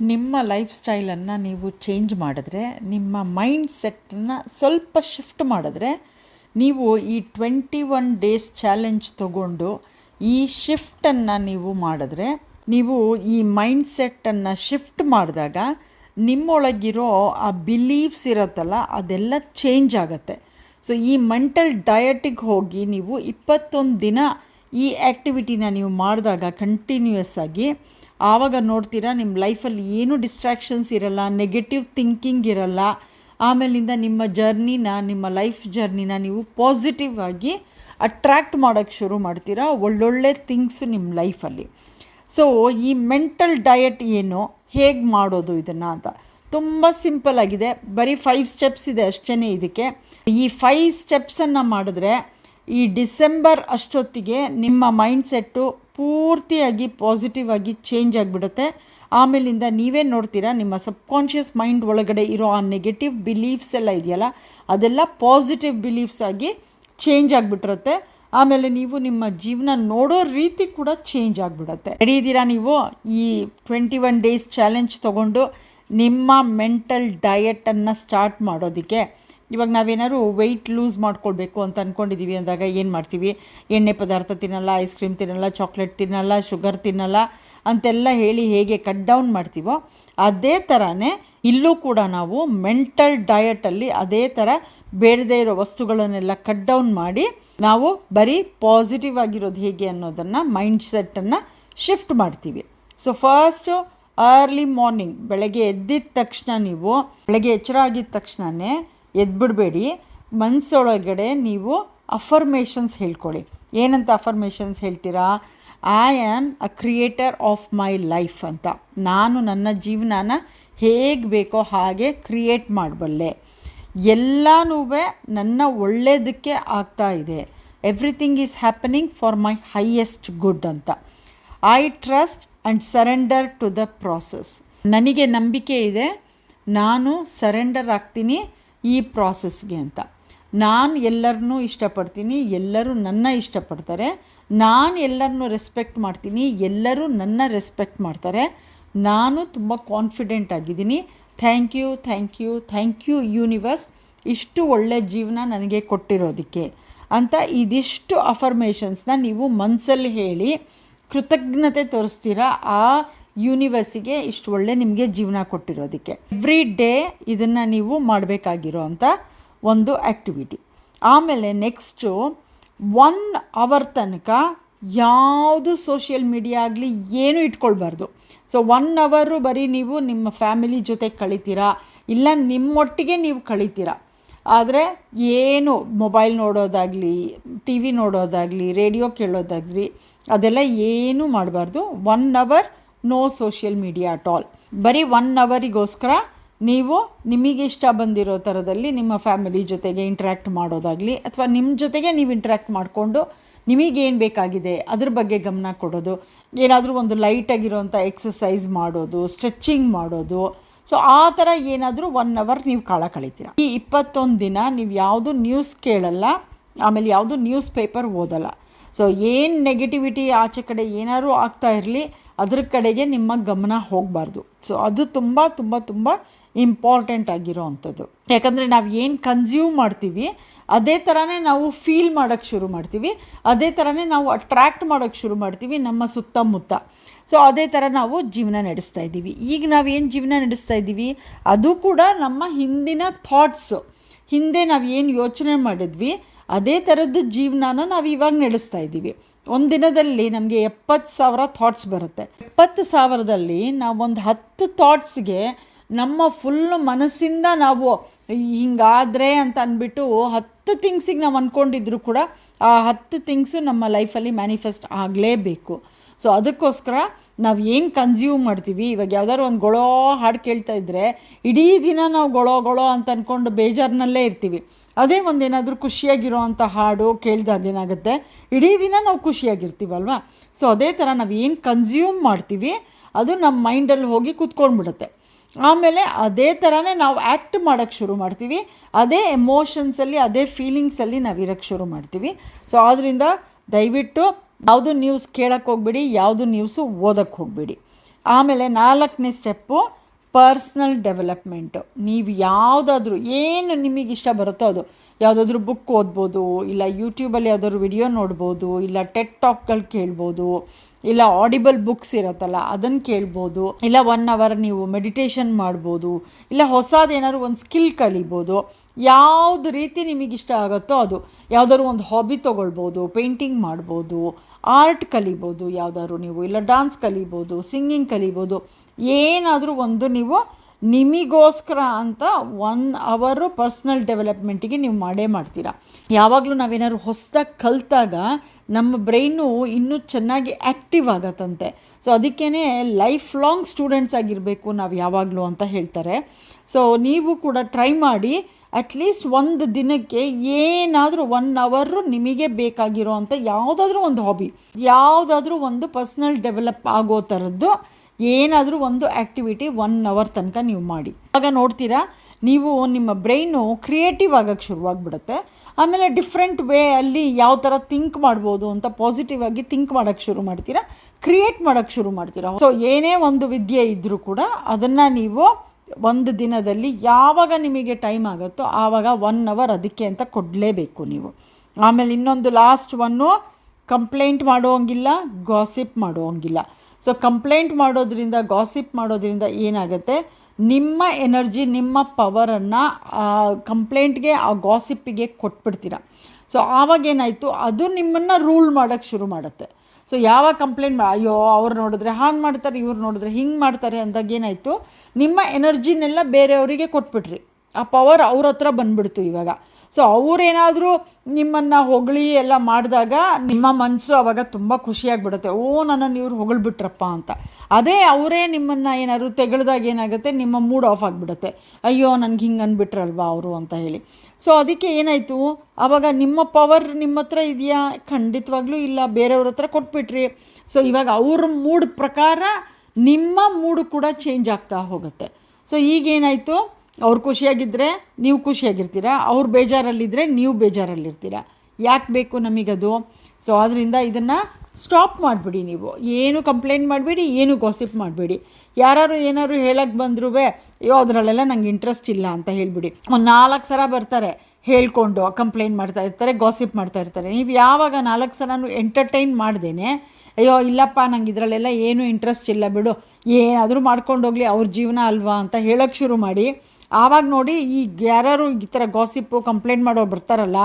ನಿಮ್ಮ ಲೈಫ್ ಸ್ಟೈಲನ್ನು ನೀವು ಚೇಂಜ್ ಮಾಡಿದ್ರೆ, ನಿಮ್ಮ ಮೈಂಡ್ ಸೆಟ್ಟನ್ನು ಸ್ವಲ್ಪ ಶಿಫ್ಟ್ ಮಾಡಿದ್ರೆ, ನೀವು ಈ ಟ್ವೆಂಟಿ ಒನ್ ಡೇಸ್ ಚಾಲೆಂಜ್ ತಗೊಂಡು ಈ ಶಿಫ್ಟನ್ನು ನೀವು ಮಾಡಿದ್ರೆ, ನೀವು ಈ ಮೈಂಡ್ ಸೆಟ್ಟನ್ನು ಶಿಫ್ಟ್ ಮಾಡಿದಾಗ ನಿಮ್ಮೊಳಗಿರೋ ಆ ಬಿಲೀವ್ಸ್ ಇರುತ್ತಲ್ಲ, ಅದೆಲ್ಲ ಚೇಂಜ್ ಆಗುತ್ತೆ. ಸೊ ಈ ಮೆಂಟಲ್ ಡಯಟಿಗೆ ಹೋಗಿ ನೀವು ಇಪ್ಪತ್ತೊಂದು ದಿನ ಈ ಆ್ಯಕ್ಟಿವಿಟಿನ ನೀವು ಮಾಡಿದಾಗ ಕಂಟಿನ್ಯೂಯಸ್ ಆಗಿ ಆವಾಗ ನೋಡ್ತೀರಾ ನಿಮ್ಮ ಲೈಫಲ್ಲಿ ಏನೂ ಡಿಸ್ಟ್ರ್ಯಾಕ್ಷನ್ಸ್ ಇರಲ್ಲ ನೆಗೆಟಿವ್ ಥಿಂಕಿಂಗ್ ಇರಲ್ಲ. ಆಮೇಲಿಂದ ನಿಮ್ಮ ಜರ್ನಿನ ನಿಮ್ಮ ಲೈಫ್ ಜರ್ನಿನ ನೀವು ಪಾಸಿಟಿವ್ ಆಗಿ ಅಟ್ರ್ಯಾಕ್ಟ್ ಮಾಡೋಕ್ಕೆ ಶುರು ಮಾಡ್ತೀರಾ, ಒಳ್ಳೊಳ್ಳೆ ಥಿಂಗ್ಸು ನಿಮ್ಮ ಲೈಫಲ್ಲಿ ಸೊ ಈ ಮೆಂಟಲ್ ಡಯಟ್ ಏನು, ಹೇಗೆ ಮಾಡೋದು ಇದನ್ನು ಅಂತ. ತುಂಬ ಸಿಂಪಲ್ ಆಗಿದೆ. ಬರೀ ಫೈವ್ ಸ್ಟೆಪ್ಸ್ ಇದೆ ಅಷ್ಟೇ ಇದಕ್ಕೆ. ಈ ಫೈವ್ ಸ್ಟೆಪ್ಸನ್ನು ಮಾಡಿದ್ರೆ, ಈ ಡಿಸೆಂಬರ್ ಅಷ್ಟೊತ್ತಿಗೆ ನಿಮ್ಮ ಮೈಂಡ್ ಸೆಟ್ಟು ಪೂರ್ತಿಯಾಗಿ ಪಾಸಿಟಿವ್ ಆಗಿ ಚೇಂಜ್ ಆಗಿಬಿಡುತ್ತೆ. ಆಮೇಲಿಂದ ನೀವೇ ನೋಡ್ತೀರಾ, ನಿಮ್ಮ ಸಬ್ಕಾನ್ಷಿಯಸ್ ಮೈಂಡ್ ಒಳಗಡೆ ಇರೋ ಆ ನೆಗೆಟಿವ್ ಬಿಲೀಫ್ಸ್ ಎಲ್ಲ ಇದೆಯಲ್ಲ, ಅದೆಲ್ಲ ಪಾಸಿಟಿವ್ ಬಿಲೀಫ್ಸ್ ಆಗಿ ಚೇಂಜ್ ಆಗಿಬಿಟ್ಟಿರುತ್ತೆ. ಆಮೇಲೆ ನೀವು ನಿಮ್ಮ ಜೀವನ ನೋಡೋ ರೀತಿ ಕೂಡ ಚೇಂಜ್ ಆಗಿಬಿಡುತ್ತೆ. ರೆಡಿ ಇದ್ದೀರಾ ನೀವು ಈ ಟ್ವೆಂಟಿ ಒನ್ ಡೇಸ್ ಚಾಲೆಂಜ್ ತೊಗೊಂಡು ನಿಮ್ಮ ಮೆಂಟಲ್ ಡಯಟನ್ನು ಸ್ಟಾರ್ಟ್ ಮಾಡೋದಕ್ಕೆ? ಇವಾಗ ನಾವೇನಾದ್ರು ವೆಯ್ಟ್ ಲೂಸ್ ಮಾಡ್ಕೊಳ್ಬೇಕು ಅಂತ ಅಂದ್ಕೊಂಡಿದ್ದೀವಿ ಅಂದಾಗ ಏನು ಮಾಡ್ತೀವಿ? ಎಣ್ಣೆ ಪದಾರ್ಥ ತಿನ್ನಲ್ಲ ಐಸ್ ಕ್ರೀಮ್ ತಿನ್ನಲ್ಲ ಚಾಕ್ಲೇಟ್ ತಿನ್ನಲ್ಲ ಶುಗರ್ ತಿನ್ನಲ್ಲ ಅಂತೆಲ್ಲ ಹೇಳಿ ಹೇಗೆ ಕಟ್ ಡೌನ್ ಮಾಡ್ತೀವೋ ಅದೇ ಥರನೇ ಇಲ್ಲೂ ಕೂಡ ನಾವು ಮೆಂಟಲ್ ಡಯಟಲ್ಲಿ ಅದೇ ಥರ ಬೇಡದೇ ಇರೋ ವಸ್ತುಗಳನ್ನೆಲ್ಲ ಕಟ್ ಡೌನ್ ಮಾಡಿ ನಾವು ಬರೀ ಪಾಸಿಟಿವ್ ಆಗಿರೋದು ಹೇಗೆ ಅನ್ನೋದನ್ನು ಮೈಂಡ್ ಸೆಟ್ಟನ್ನು ಶಿಫ್ಟ್ ಮಾಡ್ತೀವಿ. ಸೊ ಫಸ್ಟು ಅರ್ಲಿ ಮಾರ್ನಿಂಗ್ ಬೆಳಗ್ಗೆ ಎದ್ದಿದ ತಕ್ಷಣ ನೀವು, ಬೆಳಗ್ಗೆ ಎಚ್ಚರ ಆಗಿದ ತಕ್ಷಣವೇ ಎದ್ಬಿಡಬೇಡಿ. ಮನಸ್ಸೊಳಗಡೆ ನೀವು ಅಫರ್ಮೇಷನ್ಸ್ ಹೇಳ್ಕೊಳ್ಳಿ. ಏನಂತ ಅಫರ್ಮೇಷನ್ಸ್ ಹೇಳ್ತೀರಾ? I am a creator of my life ಅಂತ. ನಾನು ನನ್ನ ಜೀವನಾನ ಹೇಗೆ ಬೇಕೋ ಹಾಗೆ ಕ್ರಿಯೇಟ್ ಮಾಡಬಲ್ಲೆ. ಎಲ್ಲನೂ ನನ್ನ ಒಳ್ಳೆಯದಕ್ಕೆ ಆಗ್ತಾ ಇದೆ. Everything is happening for my highest good ಅಂತ. I trust and surrender to the process ನನಗೆ ನಂಬಿಕೆ ಇದೆ. ನಾನು ಸರೆಂಡರ್ ಆಗ್ತೀನಿ. ಈ ಪ್ರಾಸೆಸ್ಗೆ ಅಂತ. ನಾನು ಎಲ್ಲರನ್ನೂ ಇಷ್ಟಪಡ್ತೀನಿ, ಎಲ್ಲರೂ ನನ್ನ ಇಷ್ಟಪಡ್ತಾರೆ, ನಾನು ಎಲ್ಲರನ್ನೂ ರೆಸ್ಪೆಕ್ಟ್ ಮಾಡ್ತೀನಿ, ಎಲ್ಲರೂ ನನ್ನ ರೆಸ್ಪೆಕ್ಟ್ ಮಾಡ್ತಾರೆ. ನಾನು ತುಂಬ ಕಾನ್ಫಿಡೆಂಟ್ ಆಗಿದ್ದೀನಿ. Thank you thank you thank you universe ಇಷ್ಟು ಒಳ್ಳೆಯ ಜೀವನ ನನಗೆ ಕೊಟ್ಟಿರೋದಕ್ಕೆ ಅಂತ ಇದಿಷ್ಟು ಅಫರ್ಮೇಷನ್ಸ್ನ ನೀವು ಮನಸ್ಸಲ್ಲಿ ಹೇಳಿ ಕೃತಜ್ಞತೆ ತೋರಿಸ್ತೀರಾ? ಆ ಯೂನಿವರ್ಸಿಗೆ ಇಷ್ಟು ಒಳ್ಳೆ ನಿಮಗೆ ಜೀವನ ಕೊಟ್ಟಿರೋದಕ್ಕೆ. ಎವ್ರಿ ಡೇ ಇದನ್ನು ನೀವು ಮಾಡಬೇಕಾಗಿರೋ ಅಂಥ ಒಂದು ಆ್ಯಕ್ಟಿವಿಟಿ ಆಮೇಲೆ ನೆಕ್ಸ್ಟು ಒನ್ ಅವರ್ ತನಕ ಯಾವುದು ಸೋಷಿಯಲ್ ಮೀಡಿಯಾ ಆಗಲಿ ಏನೂ ಇಟ್ಕೊಳ್ಬಾರ್ದು. ಸೊ ಒನ್ ಅವರು ಬರೀ ನೀವು ನಿಮ್ಮ ಫ್ಯಾಮಿಲಿ ಜೊತೆ ಕಳಿತೀರಾ? ಇಲ್ಲ ನಿಮ್ಮೊಟ್ಟಿಗೆ ನೀವು ಕಳಿತೀರಾ? ಆದರೆ ಏನು ಮೊಬೈಲ್ ನೋಡೋದಾಗಲಿ ಟಿ ವಿ ನೋಡೋದಾಗಲಿ ರೇಡಿಯೋ ಕೇಳೋದಾಗಲಿ ಅದೆಲ್ಲ ಏನೂ ಮಾಡಬಾರ್ದು. One hour no social media at all. ಬರೀ ಒನ್ ಅವರಿಗೋಸ್ಕರ ನೀವು ನಿಮಗೆ ಇಷ್ಟ ಬಂದಿರೋ ಥರದಲ್ಲಿ ನಿಮ್ಮ ಫ್ಯಾಮಿಲಿ ಜೊತೆಗೆ ಇಂಟ್ರ್ಯಾಕ್ಟ್ ಮಾಡೋದಾಗಲಿ ಅಥವಾ ನಿಮ್ಮ ಜೊತೆಗೆ ನೀವು ಇಂಟ್ರ್ಯಾಕ್ಟ್ ಮಾಡಿಕೊಂಡು ನಿಮಗೇನು ಬೇಕಾಗಿದೆ ಅದ್ರ ಬಗ್ಗೆ ಗಮನ ಕೊಡೋದು. ಏನಾದರೂ ಒಂದು ಲೈಟಾಗಿರೋಂಥ ಎಕ್ಸಸೈಸ್ ಮಾಡೋದು ಸ್ಟ್ರೆಚ್ಚಿಂಗ್ ಮಾಡೋದು. ಸೊ ಆ ಥರ ಏನಾದರೂ ಒನ್ ಅವರ್ ನೀವು ಕಾಲ ಕಳಿತೀರ. ಈ ಇಪ್ಪತ್ತೊಂದು ದಿನ ನೀವು ಯಾವುದು ನ್ಯೂಸ್ ಕೇಳಲ್ಲ, ಆಮೇಲೆ ಯಾವುದು ನ್ಯೂಸ್ ಪೇಪರ್ ಓದಲ್ಲ. ಸೊ ಏನು ನೆಗೆಟಿವಿಟಿ ಆಚೆ ಕಡೆ ಏನಾದರೂ ಆಗ್ತಾ ಇರಲಿ, ಅದ್ರ ಕಡೆಗೆ ನಿಮ್ಮ ಗಮನ ಹೋಗಬಾರ್ದು. ಸೊ ಅದು ತುಂಬ ತುಂಬ ತುಂಬ ಇಂಪಾರ್ಟೆಂಟ್ ಆಗಿರೋ ಅಂಥದ್ದು ಯಾಕಂದರೆ ನಾವು ಏನು ಕನ್ಸ್ಯೂಮ್ ಮಾಡ್ತೀವಿ, ಅದೇ ಥರನೇ ನಾವು ಫೀಲ್ ಮಾಡೋಕ್ಕೆ ಶುರು ಮಾಡ್ತೀವಿ, ಅದೇ ಥರನೇ ನಾವು ಅಟ್ರ್ಯಾಕ್ಟ್ ಮಾಡೋಕ್ಕೆ ಶುರು ಮಾಡ್ತೀವಿ ನಮ್ಮ ಸುತ್ತಮುತ್ತ. ಸೊ ಅದೇ ಥರ ನಾವು ಜೀವನ ನಡೆಸ್ತಾ ಇದ್ದೀವಿ. ಈಗ ನಾವು ಏನು ಜೀವನ ನಡೆಸ್ತಾ ಇದ್ದೀವಿ, ಅದು ಕೂಡ ನಮ್ಮ ಹಿಂದಿನ ಥಾಟ್ಸು ಹಿಂದೆ ನಾವು ಏನು ಯೋಚನೆ ಮಾಡಿದ್ವಿ, ಅದೇ ಥರದ್ದು ಜೀವನನ ನಾವು ಇವಾಗ ನಡೆಸ್ತಾ ಇದ್ದೀವಿ ಒಂದು ದಿನದಲ್ಲಿ ನಮಗೆ ಎಪ್ಪತ್ತು ಸಾವಿರ ಥಾಟ್ಸ್ ಬರುತ್ತೆ. ಎಪ್ಪತ್ತು ಸಾವಿರದಲ್ಲಿ ನಾವೊಂದು ಹತ್ತು ಥಾಟ್ಸ್ಗೆ ನಮ್ಮ ಫುಲ್ ಮನಸ್ಸಿಂದ ನಾವು ಹಿಂಗಾದರೆ ಅಂತ ಅಂದ್ಬಿಟ್ಟು ಹತ್ತು ಥಿಂಗ್ಸಿಗೆ ನಾವು ಅಂದ್ಕೊಂಡಿದ್ರು ಕೂಡ ಆ ಹತ್ತು ಥಿಂಗ್ಸು ನಮ್ಮ ಲೈಫಲ್ಲಿ ಮ್ಯಾನಿಫೆಸ್ಟ್ ಆಗಲೇಬೇಕು. ಸೊ ಅದಕ್ಕೋಸ್ಕರ ನಾವು ಏನು ಕನ್ಸ್ಯೂಮ್ ಮಾಡ್ತೀವಿ? ಇವಾಗ ಯಾವ್ದಾದ್ರು ಒಂದು ಗೊಳೋ ಹಾಡು ಕೇಳ್ತಾ ಇದ್ದರೆ ಇಡೀ ದಿನ ನಾವು ಗೊಳೋ ಗೊಳೋ ಅಂತ ಅಂದ್ಕೊಂಡು ಬೇಜಾರಿನಲ್ಲೇ ಇರ್ತೀವಿ. ಅದೇ ಒಂದೇನಾದರೂ ಖುಷಿಯಾಗಿರೋ ಅಂಥ ಹಾಡು ಕೇಳಿದಾಗ ಏನಾಗುತ್ತೆ? ಇಡೀ ದಿನ ನಾವು ಖುಷಿಯಾಗಿರ್ತೀವಲ್ವ? ಸೊ ಅದೇ ಥರ ನಾವು ಏನು ಕನ್ಸ್ಯೂಮ್ ಮಾಡ್ತೀವಿ, ಅದು ನಮ್ಮ ಮೈಂಡಲ್ಲಿ ಹೋಗಿ ಕೂತ್ಕೊಂಡ್ಬಿಡುತ್ತೆ. ಆಮೇಲೆ ಅದೇ ಥರನೇ ನಾವು ಆ್ಯಕ್ಟ್ ಮಾಡೋಕ್ಕೆ ಶುರು ಮಾಡ್ತೀವಿ. ಅದೇ ಎಮೋಷನ್ಸಲ್ಲಿ ಅದೇ ಫೀಲಿಂಗ್ಸಲ್ಲಿ ನಾವು ಇರೋಕ್ಕೆ ಶುರು ಮಾಡ್ತೀವಿ. ಸೊ ಆದ್ದರಿಂದ ದಯವಿಟ್ಟು ಯಾವುದು ನ್ಯೂಸ್ ಕೇಳಕ್ಕೆ ಹೋಗ್ಬಿಡಿ, ಯಾವುದು ನ್ಯೂಸು ಓದಕ್ಕೆ ಹೋಗಬೇಡಿ. ಆಮೇಲೆ ನಾಲ್ಕನೇ ಸ್ಟೆಪ್ಪು ಪರ್ಸ್ನಲ್ ಡೆವಲಪ್ಮೆಂಟು ನೀವು ಯಾವುದಾದ್ರೂ, ಏನು ನಿಮಗೆ ಇಷ್ಟ ಬರುತ್ತೋ ಅದು. ಯಾವುದಾದ್ರೂ ಬುಕ್ ಓದ್ಬೋದು, ಇಲ್ಲ ಯೂಟ್ಯೂಬಲ್ಲಿ ಯಾವುದಾದ್ರು ವಿಡಿಯೋ ನೋಡ್ಬೋದು, ಇಲ್ಲ ಟೆಕ್ ಟಾಕ್ಗಳು ಕೇಳ್ಬೋದು. ಇಲ್ಲ ಆಡಿಬಲ್ ಬುಕ್ಸ್ ಇರುತ್ತಲ್ಲ ಅದನ್ನು ಕೇಳ್ಬೋದು. ಇಲ್ಲ ಒನ್ ಅವರ್ ನೀವು ಮೆಡಿಟೇಷನ್ ಮಾಡ್ಬೋದು. ಇಲ್ಲ ಹೊಸದೇನಾದ್ರು ಒಂದು ಸ್ಕಿಲ್ ಕಲಿಬೋದು. ಯಾವ್ದು ರೀತಿ ನಿಮಗೆ ಇಷ್ಟ ಆಗುತ್ತೋ ಅದು. ಯಾವುದಾದ್ರು ಒಂದು ಹಾಬಿ ತೊಗೊಳ್ಬೋದು ಪೇಂಟಿಂಗ್ ಮಾಡ್ಬೋದು ಆರ್ಟ್ ಕಲಿಬೋದು ಯಾವುದಾದ್ರು ನೀವು, ಇಲ್ಲ ಡಾನ್ಸ್ ಕಲಿಬೋದು ಸಿಂಗಿಂಗ್ ಕಲಿಬೋದು. ಏನಾದರೂ ಒಂದು ನೀವು ನಿಮಗೋಸ್ಕರ ಅಂತ ಒನ್ ಅವರು ಪರ್ಸ್ನಲ್ ಡೆವಲಪ್ಮೆಂಟಿಗೆ ನೀವು ಮಾಡೇ ಮಾಡ್ತೀರಾ. ಯಾವಾಗಲೂ ನಾವೇನಾದ್ರು ಹೊಸದಾಗಿ ಕಲಿತಾಗ ನಮ್ಮ ಬ್ರೈನು ಇನ್ನೂ ಚೆನ್ನಾಗಿ ಆ್ಯಕ್ಟಿವ್ ಆಗತ್ತಂತೆ. ಸೊ ಅದಕ್ಕೇ ಲೈಫ್ ಲಾಂಗ್ ಸ್ಟೂಡೆಂಟ್ಸ್ ಆಗಿರಬೇಕು ನಾವು ಯಾವಾಗಲೂ ಅಂತ ಹೇಳ್ತಾರೆ. ಸೊ ನೀವು ಕೂಡ ಟ್ರೈ ಮಾಡಿ ಅಟ್ಲೀಸ್ಟ್ ಒಂದು ದಿನಕ್ಕೆ ಏನಾದರೂ ಒನ್ ಅವರು ನಿಮಗೆ ಬೇಕಾಗಿರೋ ಅಂಥ ಯಾವುದಾದ್ರೂ ಒಂದು ಹಾಬಿ ಯಾವುದಾದ್ರೂ ಒಂದು ಪರ್ಸ್ನಲ್ ಡೆವಲಪ್ ಆಗೋ ಥರದ್ದು ಏನಾದರೂ ಒಂದು ಆ್ಯಕ್ಟಿವಿಟಿ ಒನ್ ಅವರ್ ತನಕ ನೀವು ಮಾಡಿ. ಆಗ ನೋಡ್ತೀರಾ, ನೀವು ನಿಮ್ಮ ಬ್ರೈನು ಕ್ರಿಯೇಟಿವ್ ಆಗೋಕ್ಕೆ ಶುರುವಾಗ್ಬಿಡುತ್ತೆ. ಆಮೇಲೆ ಡಿಫ್ರೆಂಟ್ ವೇ ಅಲ್ಲಿ ಯಾವ ಥರ ಥಿಂಕ್ ಮಾಡ್ಬೋದು ಅಂತ ಪಾಸಿಟಿವ್ ಆಗಿ ಥಿಂಕ್ ಮಾಡೋಕ್ಕೆ ಶುರು ಮಾಡ್ತೀರಾ ಕ್ರಿಯೇಟ್ ಮಾಡೋಕ್ಕೆ ಶುರು ಮಾಡ್ತೀರಾ. ಸೊ ಏನೇ ಒಂದು ವಿದ್ಯೆ ಇದ್ದರೂ ಕೂಡ ಅದನ್ನು ನೀವು ಒಂದು ದಿನದಲ್ಲಿ ಯಾವಾಗ ನಿಮಗೆ ಟೈಮ್ ಆಗುತ್ತೋ ಆವಾಗ ಒನ್ ಅವರ್ ಅದಕ್ಕೆ ಅಂತ ಕೊಡಲೇಬೇಕು ನೀವು. ಆಮೇಲೆ ಇನ್ನೊಂದು ಲಾಸ್ಟ್ ಒನ್ನು ಕಂಪ್ಲೇಂಟ್ ಮಾಡೋಂಗಿಲ್ಲ ಗಾಸಿಪ್ ಮಾಡೋಂಗಿಲ್ಲ. ಸೊ ಕಂಪ್ಲೇಂಟ್ ಮಾಡೋದ್ರಿಂದ ಗಾಸಿಪ್ ಮಾಡೋದ್ರಿಂದ ಏನಾಗುತ್ತೆ? ನಿಮ್ಮ ಎನರ್ಜಿ ನಿಮ್ಮ ಪವರನ್ನು ಕಂಪ್ಲೇಂಟ್ಗೆ ಆ ಗಾಸಿಪ್ಪಿಗೆ ಕೊಟ್ಬಿಡ್ತೀರ. ಸೊ ಆವಾಗೇನಾಯಿತು ಅದು ನಿಮ್ಮನ್ನು ರೂಲ್ ಮಾಡೋಕ್ಕೆ ಶುರು ಮಾಡುತ್ತೆ. ಸೊ ಯಾವ ಕಂಪ್ಲೇಂಟ್ ಅಯ್ಯೋ, ಅವ್ರು ನೋಡಿದ್ರೆ ಹಾಗೆ ಮಾಡ್ತಾರೆ, ಇವ್ರು ನೋಡಿದ್ರೆ ಹಿಂಗೆ ಮಾಡ್ತಾರೆ ಅಂದಾಗ ಏನಾಯಿತು? ನಿಮ್ಮ ಎನರ್ಜಿನೆಲ್ಲ ಬೇರೆಯವರಿಗೆ ಕೊಟ್ಬಿಟ್ರಿ. ಆ ಪವರ್ ಅವ್ರ ಹತ್ರ ಬಂದ್ಬಿಡ್ತು ಇವಾಗ. ಸೊ ಅವರೇನಾದರೂ ನಿಮ್ಮನ್ನು ಹೊಗಳಿ ಎಲ್ಲ ಮಾಡಿದಾಗ ನಿಮ್ಮ ಮನಸ್ಸು ಅವಾಗ ತುಂಬ ಖುಷಿಯಾಗಿಬಿಡುತ್ತೆ. ಓ, ನನ್ನನ್ನು ಇವ್ರು ಹೊಗಳ್ಬಿಟ್ರಪ್ಪ ಅಂತ. ಅದೇ ಅವರೇ ನಿಮ್ಮನ್ನು ಏನಾದ್ರು ತೆಗೆಳ್ದಾಗ ಏನಾಗುತ್ತೆ, ನಿಮ್ಮ ಮೂಡ್ ಆಫ್ ಆಗಿಬಿಡುತ್ತೆ. ಅಯ್ಯೋ, ನನಗೆ ಹಿಂಗೆ ಅಂದ್ಬಿಟ್ರಲ್ವಾ ಅವರು ಅಂತ ಹೇಳಿ. ಸೊ ಅದಕ್ಕೆ ಏನಾಯಿತು? ಆವಾಗ ನಿಮ್ಮ ಪವರ್ ನಿಮ್ಮ ಹತ್ರ ಇದೆಯಾ? ಖಂಡಿತವಾಗ್ಲೂ ಇಲ್ಲ. ಬೇರೆಯವ್ರ ಹತ್ರ ಕೊಟ್ಬಿಟ್ರಿ. ಸೊ ಇವಾಗ ಅವ್ರ ಮೂಡ್ ಪ್ರಕಾರ ನಿಮ್ಮ ಮೂಡ್ ಕೂಡ ಚೇಂಜ್ ಆಗ್ತಾ ಹೋಗುತ್ತೆ. ಸೊ ಈಗೇನಾಯಿತು? ಅವ್ರು ಖುಷಿಯಾಗಿದ್ದರೆ ನೀವು ಖುಷಿಯಾಗಿರ್ತೀರ, ಅವ್ರು ಬೇಜಾರಲ್ಲಿದ್ದರೆ ನೀವು ಬೇಜಾರಲ್ಲಿರ್ತೀರ. ಯಾಕೆ ಬೇಕು ನಮಗದು? ಸೊ ಆದ್ದರಿಂದ ಇದನ್ನು ಸ್ಟಾಪ್ ಮಾಡಿಬಿಡಿ ನೀವು. ಏನು ಕಂಪ್ಲೇಂಟ್ ಮಾಡಬೇಡಿ, ಏನು ಗಾಸಿಪ್ ಮಾಡಬೇಡಿ. ಯಾರು ಏನಾದ್ರು ಹೇಳಕ್ಕೆ ಬಂದ್ರೂ ಅಯ್ಯೋ, ಅದರಲ್ಲೆಲ್ಲ ನಂಗೆ ಇಂಟ್ರೆಸ್ಟ್ ಇಲ್ಲ ಅಂತ ಹೇಳಿಬಿಡಿ. ಒಂದು ನಾಲ್ಕು ಸಲ ಬರ್ತಾರೆ, ಹೇಳ್ಕೊಂಡು ಕಂಪ್ಲೇಂಟ್ ಮಾಡ್ತಾ ಇರ್ತಾರೆ ಗಾಸಿಪ್ ಮಾಡ್ತಾ ಇರ್ತಾರೆ. ನೀವು ಯಾವಾಗ ನಾಲ್ಕು ಸಲನೂ ಎಂಟರ್ಟೈನ್ ಮಾಡ್ದೇನೆ, ಅಯ್ಯೋ, ಇಲ್ಲಪ್ಪ, ನಂಗೆ ಇದರಲ್ಲೆಲ್ಲ ಏನೂ ಇಂಟ್ರೆಸ್ಟ್ ಇಲ್ಲ ಬಿಡು. ಏನಾದರೂ ಮಾಡ್ಕೊಂಡು ಹೋಗಲಿ, ಅವ್ರ ಜೀವನ ಅಲ್ವಾ ಅಂತ ಹೇಳೋಕ್ಕೆ ಶುರು ಮಾಡಿ. ಆವಾಗ ನೋಡಿ ಈ ಯಾರು ಈ ಥರ ಗಾಸಿಪ್ಪು ಕಂಪ್ಲೇಂಟ್ ಮಾಡೋರು ಬರ್ತಾರಲ್ಲ,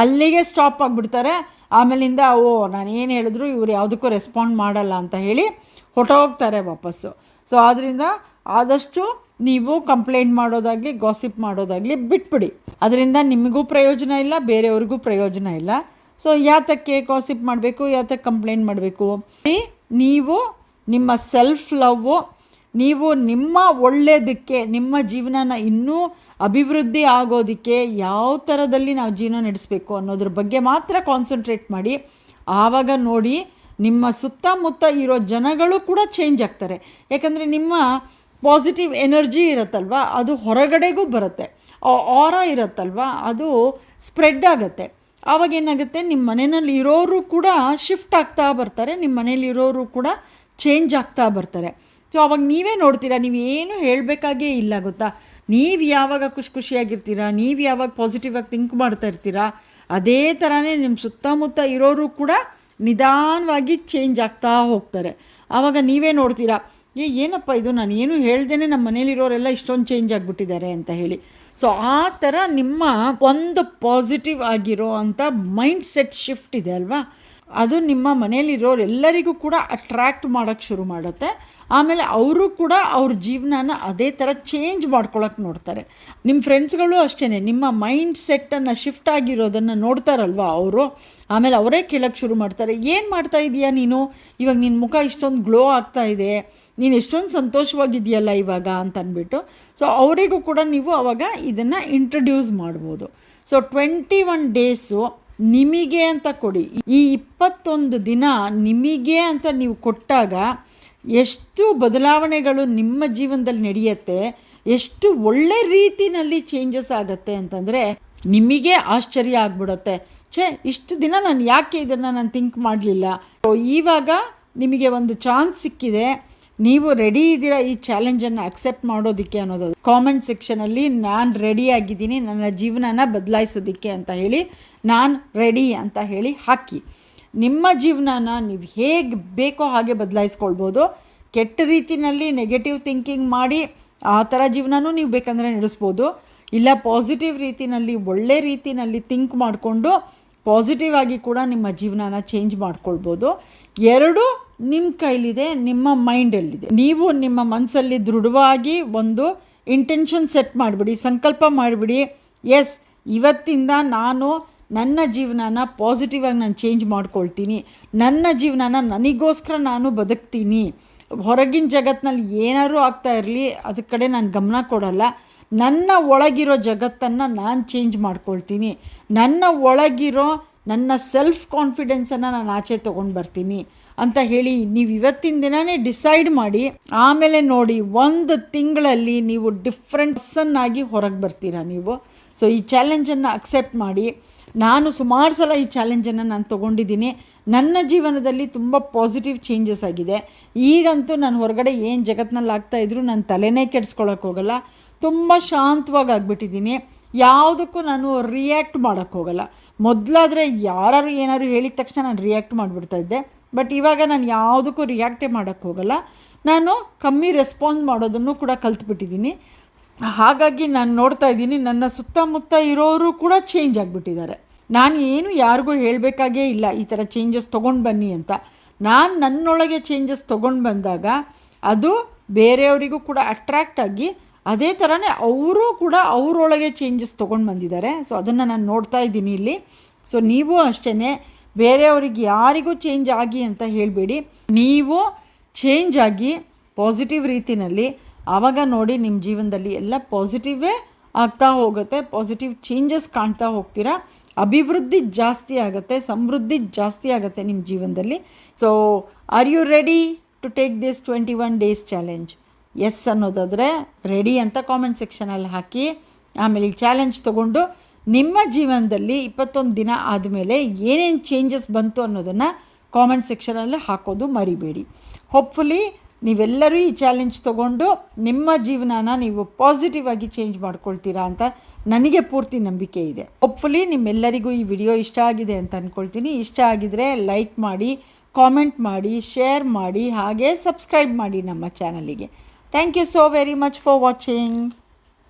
ಅಲ್ಲಿಗೆ ಸ್ಟಾಪ್ ಆಗಿಬಿಡ್ತಾರೆ. ಆಮೇಲಿಂದ, ಓ, ನಾನು ಏನು ಹೇಳಿದ್ರು ಇವ್ರು ಯಾವುದಕ್ಕೂ ರೆಸ್ಪಾಂಡ್ ಮಾಡಲ್ಲ ಅಂತ ಹೇಳಿ ಹೊಟ್ಟೋಗ್ತಾರೆ ವಾಪಸ್ಸು. ಸೊ ಆದ್ದರಿಂದ ಆದಷ್ಟು ನೀವು ಕಂಪ್ಲೇಂಟ್ ಮಾಡೋದಾಗಲಿ ಗಾಸಿಪ್ ಮಾಡೋದಾಗಲಿ ಬಿಟ್ಬಿಡಿ. ಅದರಿಂದ ನಿಮಗೂ ಪ್ರಯೋಜನ ಇಲ್ಲ, ಬೇರೆಯವ್ರಿಗೂ ಪ್ರಯೋಜನ ಇಲ್ಲ. ಸೊ ಯಾತಕ್ಕೆ ಗಾಸಿಪ್ ಮಾಡಬೇಕು, ಯಾತಕ್ಕೆ ಕಂಪ್ಲೇಂಟ್ ಮಾಡಬೇಕು? ನೀವು ನಿಮ್ಮ ಸೆಲ್ಫ್ ಲವ್ವು ನೀವು ನಿಮ್ಮ ಒಳ್ಳೆಯದಕ್ಕೆ ನಿಮ್ಮ ಜೀವನನ ಇನ್ನೂ ಅಭಿವೃದ್ಧಿ ಆಗೋದಕ್ಕೆ ಯಾವ ಥರದಲ್ಲಿ ನಾವು ಜೀವನ ನಡೆಸಬೇಕು ಅನ್ನೋದ್ರ ಬಗ್ಗೆ ಮಾತ್ರ ಕಾನ್ಸಂಟ್ರೇಟ್ ಮಾಡಿ, ಆವಾಗ ನೋಡಿ ನಿಮ್ಮ ಸುತ್ತಮುತ್ತ ಇರೋ ಜನಗಳು ಕೂಡ ಚೇಂಜ್ ಆಗ್ತಾರೆ. ಯಾಕಂದರೆ ನಿಮ್ಮ ಪಾಸಿಟಿವ್ ಎನರ್ಜಿ ಇರುತ್ತಲ್ವ, ಅದು ಹೊರಗಡೆಗೂ ಬರುತ್ತೆ. ಆರ ಇರುತ್ತಲ್ವ, ಅದು ಸ್ಪ್ರೆಡ್ ಆಗುತ್ತೆ. ಆವಾಗ ಏನಾಗುತ್ತೆ, ನಿಮ್ಮ ಮನೆಯಲ್ಲಿ ಇರೋರು ಕೂಡ ಶಿಫ್ಟ್ ಆಗ್ತಾ ಬರ್ತಾರೆ, ನಿಮ್ಮ ಮನೇಲಿರೋರು ಕೂಡ ಚೇಂಜ್ ಆಗ್ತಾ ಬರ್ತಾರೆ. ಸೊ ಅವಾಗ ನೀವೇ ನೋಡ್ತೀರಾ, ನೀವು ಏನು ಹೇಳಬೇಕಾಗೇ ಇಲ್ಲ ಗೊತ್ತಾ? ನೀವು ಯಾವಾಗ ಖುಷಿ ಖುಷಿಯಾಗಿರ್ತೀರಾ, ನೀವು ಯಾವಾಗ ಪಾಸಿಟಿವ್ ಆಗಿ ಥಿಂಕ್ ಮಾಡ್ತಾ ಇರ್ತೀರಾ, ಅದೇ ಥರನೇ ನಿಮ್ಮ ಸುತ್ತಮುತ್ತ ಇರೋರು ಕೂಡ ನಿಧಾನವಾಗಿ ಚೇಂಜ್ ಆಗ್ತಾ ಹೋಗ್ತಾರೆ. ಆವಾಗ ನೀವೇ ನೋಡ್ತೀರಾ, ಏ, ಏನಪ್ಪ ಇದು? ನಾನು ಏನು ಹೇಳ್ದೇನೆ ನಮ್ಮ ಮನೇಲಿರೋರೆಲ್ಲ ಇಷ್ಟೊಂದು ಚೇಂಜ್ ಆಗಿಬಿಟ್ಟಿದ್ದಾರೆ ಅಂತ ಹೇಳಿ. ಸೊ ಆ ಥರ ನಿಮ್ಮ ಒಂದು ಪಾಸಿಟಿವ್ ಆಗಿರೋ ಅಂಥ ಮೈಂಡ್ ಸೆಟ್ ಶಿಫ್ಟ್ ಇದೆ ಅಲ್ವಾ? ಅದು ನಿಮ್ಮ ಮನೆಯಲ್ಲಿರೋರೆಲ್ಲರಿಗೂ ಕೂಡ ಅಟ್ರ್ಯಾಕ್ಟ್ ಮಾಡೋಕ್ಕೆ ಶುರು ಮಾಡುತ್ತೆ. ಆಮೇಲೆ ಅವರು ಕೂಡ ಅವ್ರ ಜೀವನನ ಅದೇ ಥರ ಚೇಂಜ್ ಮಾಡ್ಕೊಳಕ್ಕೆ ನೋಡ್ತಾರೆ. ನಿಮ್ಮ ಫ್ರೆಂಡ್ಸ್ಗಳು ಅಷ್ಟೇ ನಿಮ್ಮ ಮೈಂಡ್ ಸೆಟ್ಟನ್ನು ಶಿಫ್ಟ್ ಆಗಿರೋದನ್ನು ನೋಡ್ತಾರಲ್ವ ಅವರು? ಆಮೇಲೆ ಅವರೇ ಕೇಳೋಕ್ಕೆ ಶುರು ಮಾಡ್ತಾರೆ, ಏನು ಮಾಡ್ತಾ ಇದೀಯಾ ನೀನು? ಇವಾಗ ನಿನ್ನ ಮುಖ ಇಷ್ಟೊಂದು ಗ್ಲೋ ಆಗ್ತಾ ಇದೆ. ನೀನು ಎಷ್ಟೊಂದು ಸಂತೋಷವಾಗಿದೆಯಲ್ಲ ಇವಾಗ? ಅಂತ ಅಂದ್ಬಿಟ್ಟು ಸೊ ಅವರಿಗೂ ಕೂಡ ನೀವು ಅವಾಗ ಇದನ್ನು ಇಂಟ್ರಡ್ಯೂಸ್ ಮಾಡ್ಬೋದು. ಸೊ ಟ್ವೆಂಟಿ ಒನ್ ಡೇಸು ನಿಮಗೆ ಅಂತ ಕೊಡಿ. ಈ ಇಪ್ಪತ್ತೊಂದು ದಿನ ನಿಮಗೆ ಅಂತ ನೀವು ಕೊಟ್ಟಾಗ ಎಷ್ಟು ಬದಲಾವಣೆಗಳು ನಿಮ್ಮ ಜೀವನದಲ್ಲಿ ನಡೆಯುತ್ತೆ, ಎಷ್ಟು ಒಳ್ಳೆ ರೀತಿನಲ್ಲಿ ಚೇಂಜಸ್ ಆಗುತ್ತೆ ಅಂತಂದರೆ ನಿಮಗೆ ಆಶ್ಚರ್ಯ ಆಗ್ಬಿಡುತ್ತೆ. ಛೇ, ಇಷ್ಟು ದಿನ ನಾನು ಯಾಕೆ ಇದನ್ನು ನಾನು ಥಿಂಕ್ ಮಾಡಲಿಲ್ಲ? ಇವಾಗ ನಿಮಗೆ ಒಂದು ಚಾನ್ಸ್ ಸಿಕ್ಕಿದೆ. ನೀವು ರೆಡಿ ಇದ್ದೀರಾ ಈ ಚಾಲೆಂಜನ್ನು ಅಕ್ಸೆಪ್ಟ್ ಮಾಡೋದಕ್ಕೆ ಅನ್ನೋದು? ಕಾಮೆಂಟ್ ಸೆಕ್ಷನಲ್ಲಿ ನಾನು ರೆಡಿ ಆಗಿದ್ದೀನಿ, ನನ್ನ ಜೀವನನ ಬದಲಾಯಿಸೋದಕ್ಕೆ ಅಂತ ಹೇಳಿ ನಾನು ರೆಡಿ ಅಂತ ಹೇಳಿ ಹಾಕಿ. ನಿಮ್ಮ ಜೀವನನ ನೀವು ಹೇಗೆ ಬೇಕೋ ಹಾಗೆ ಬದಲಾಯಿಸ್ಕೊಳ್ಬೋದು. ಕೆಟ್ಟ ರೀತಿಯಲ್ಲಿ ನೆಗೆಟಿವ್ ಥಿಂಕಿಂಗ್ ಮಾಡಿ ಆ ಥರ ಜೀವನನೂ ನೀವು ಬೇಕಂದರೆ ನಡೆಸ್ಬೋದು. ಇಲ್ಲ ಪಾಸಿಟಿವ್ ರೀತಿಯಲ್ಲಿ ಒಳ್ಳೆ ರೀತಿಯಲ್ಲಿ ಥಿಂಕ್ ಮಾಡಿಕೊಂಡು ಪಾಸಿಟಿವ್ ಆಗಿ ಕೂಡ ನಿಮ್ಮ ಜೀವನನ ಚೇಂಜ್ ಮಾಡ್ಕೊಳ್ಬೋದು. ಎರಡು ನಿಮ್ಮ ಕೈಲಿದೆ, ನಿಮ್ಮ ಮೈಂಡಲ್ಲಿದೆ. ನೀವು ನಿಮ್ಮ ಮನಸ್ಸಲ್ಲಿ ದೃಢವಾಗಿ ಒಂದು ಇಂಟೆನ್ಷನ್ ಸೆಟ್ ಮಾಡಿಬಿಡಿ, ಸಂಕಲ್ಪ ಮಾಡಿಬಿಡಿ. ಎಸ್ ಇವತ್ತಿಂದ ನಾನು ನನ್ನ ಜೀವನನ ಪಾಸಿಟಿವ್ ಆಗಿ ನಾನು ಚೇಂಜ್ ಮಾಡ್ಕೊಳ್ತೀನಿ. ನನ್ನ ಜೀವನನ ನನಗೋಸ್ಕರ ನಾನು ಬದುಕ್ತೀನಿ. ಹೊರಗಿನ ಜಗತ್ತಿನಲ್ಲಿ ಏನಾದರೂ ಆಗ್ತಾ ಇರಲಿ ಅದ್ರ ಕಡೆ ನಾನು ಗಮನ ಕೊಡಲ್ಲ. ನನ್ನ ಒಳಗಿರೋ ಜಗತ್ತನ್ನು ನಾನು ಚೇಂಜ್ ಮಾಡ್ಕೊಳ್ತೀನಿ. ನನ್ನ ಒಳಗಿರೋ ನನ್ನ ಸೆಲ್ಫ್ ಕಾನ್ಫಿಡೆನ್ಸನ್ನು ನಾನು ಆಚೆ ತೊಗೊಂಡು ಬರ್ತೀನಿ. ಅಂತ ಹೇಳಿ ನೀವು ಇವತ್ತಿನ ದಿನವೇ ಡಿಸೈಡ್ ಮಾಡಿ, ಆಮೇಲೆ ನೋಡಿ ಒಂದು ತಿಂಗಳಲ್ಲಿ ನೀವು ಡಿಫ್ರೆಂಟ್ ಪರ್ಸನ್ ಆಗಿ ಹೊರಗೆ ಬರ್ತೀರಾ ನೀವು. ಸೊ ಈ ಚಾಲೆಂಜನ್ನು ಅಕ್ಸೆಪ್ಟ್ ಮಾಡಿ, ನಾನು ಸುಮಾರು ಸಲ ಈ ಚಾಲೆಂಜನ್ನು ನಾನು ತೊಗೊಂಡಿದ್ದೀನಿ. ನನ್ನ ಜೀವನದಲ್ಲಿ ತುಂಬ ಪಾಸಿಟಿವ್ ಚೇಂಜಸ್ ಆಗಿದೆ. ಈಗಂತೂ ನಾನು ಹೊರಗಡೆ ಏನು ಜಗತ್ತಿನಲ್ಲಿ ಆಗ್ತಾಯಿದ್ರು ನಾನು ತಲೆನೇ ಹೋಗಲ್ಲ. ತುಂಬ ಶಾಂತವಾಗಿ ಆಗಿಬಿಟ್ಟಿದ್ದೀನಿ. ಯಾವುದಕ್ಕೂ ನಾನು ರಿಯಾಕ್ಟ್ ಮಾಡೋಕ್ಕೋಗಲ್ಲ ಮೊದಲಾದರೆ ಯಾರು ಏನಾದ್ರು ಹೇಳಿದ ತಕ್ಷಣ ನಾನು ರಿಯಾಕ್ಟ್ ಮಾಡಿಬಿಡ್ತಾ ಇದ್ದೆ. ಬಟ್ ಇವಾಗ ನಾನು ಯಾವುದಕ್ಕೂ ರಿಯಾಕ್ಟೇ ಮಾಡೋಕ್ಕೆ ಹೋಗಲ್ಲ. ನಾನು ಕಮ್ಮಿ ರೆಸ್ಪಾನ್ಸ್ ಮಾಡೋದನ್ನು ಕೂಡ ಕಲ್ತ್ಬಿಟ್ಟಿದ್ದೀನಿ ಹಾಗಾಗಿ ನಾನು ನೋಡ್ತಾ ಇದ್ದೀನಿ, ನನ್ನ ಸುತ್ತಮುತ್ತ ಇರೋರು ಕೂಡ ಚೇಂಜ್ ಆಗಿಬಿಟ್ಟಿದ್ದಾರೆ. ನಾನು ಏನು ಯಾರಿಗೂ ಹೇಳಬೇಕಾಗೇ ಇಲ್ಲ, ಈ ಥರ ಚೇಂಜಸ್ ತೊಗೊಂಡು ಬನ್ನಿ ಅಂತ. ನಾನು ನನ್ನೊಳಗೆ ಚೇಂಜಸ್ ತೊಗೊಂಡು ಬಂದಾಗ ಅದು ಬೇರೆಯವರಿಗೂ ಕೂಡ ಅಟ್ರ್ಯಾಕ್ಟ್ ಆಗಿ ಅದೇ ಥರನೇ ಅವರು ಕೂಡ ಅವರೊಳಗೆ ಚೇಂಜಸ್ ತೊಗೊಂಡು ಬಂದಿದ್ದಾರೆ. ಸೊ ಅದನ್ನು ನಾನು ನೋಡ್ತಾ ಇದ್ದೀನಿ ಇಲ್ಲಿ. ಸೊ ನೀವು ಅಷ್ಟೇ ಬೇರೆಯವ್ರಿಗೆ ಯಾರಿಗೂ ಚೇಂಜ್ ಆಗಿ ಅಂತ ಹೇಳಬೇಡಿ. ನೀವು ಚೇಂಜ್ ಆಗಿ ಪಾಸಿಟಿವ್ ರೀತಿಯಲ್ಲಿ ಆವಾಗ ನೋಡಿ ನಿಮ್ಮ ಜೀವನದಲ್ಲಿ ಎಲ್ಲ ಪಾಸಿಟಿವೇ ಆಗ್ತಾ ಹೋಗುತ್ತೆ. ಪಾಸಿಟಿವ್ ಚೇಂಜಸ್ ಕಾಣ್ತಾ ಹೋಗ್ತೀರಾ? ಅಭಿವೃದ್ಧಿ ಜಾಸ್ತಿ ಆಗುತ್ತೆ, ಸಮೃದ್ಧಿ ಜಾಸ್ತಿ ಆಗುತ್ತೆ ನಿಮ್ಮ ಜೀವನದಲ್ಲಿ. So are you ready to take this twenty one days challenge yes ಅನ್ನೋದಾದರೆ ರೆಡಿ ಅಂತ ಕಾಮೆಂಟ್ ಸೆಕ್ಷನಲ್ಲಿ ಹಾಕಿ, ಆಮೇಲೆ ಈ ಚಾಲೆಂಜ್ ತೊಗೊಂಡು ನಿಮ್ಮ ಜೀವನದಲ್ಲಿ ಇಪ್ಪತ್ತೊಂದು ದಿನ ಆದಮೇಲೆ ಏನೇನು ಚೇಂಜಸ್ ಬಂತು ಅನ್ನೋದನ್ನು ಕಾಮೆಂಟ್ ಸೆಕ್ಷನಲ್ಲಿ ಹಾಕೋದು ಮರಿಬೇಡಿ. ಹೋಪ್ಫುಲಿ ನೀವೆಲ್ಲರೂ ಈ ಚಾಲೆಂಜ್ ತೊಗೊಂಡು ನಿಮ್ಮ ಜೀವನನ ನೀವು ಪಾಸಿಟಿವ್ ಆಗಿ ಚೇಂಜ್ ಮಾಡ್ಕೊಳ್ತೀರಾ ಅಂತ ನನಗೆ ಪೂರ್ತಿ ನಂಬಿಕೆ ಇದೆ. ಹೋಪ್ಫುಲಿ ನಿಮ್ಮೆಲ್ಲರಿಗೂ ಈ ವಿಡಿಯೋ ಇಷ್ಟ ಆಗಿದೆ ಅಂತ ಅಂದ್ಕೊಳ್ತೀನಿ ಇಷ್ಟ ಆಗಿದರೆ ಲೈಕ್ ಮಾಡಿ ಕಾಮೆಂಟ್ ಮಾಡಿ ಶೇರ್ ಮಾಡಿ, ಹಾಗೆ ಸಬ್ಸ್ಕ್ರೈಬ್ ಮಾಡಿ ನಮ್ಮ ಚಾನಲಿಗೆ thank you so very much for watching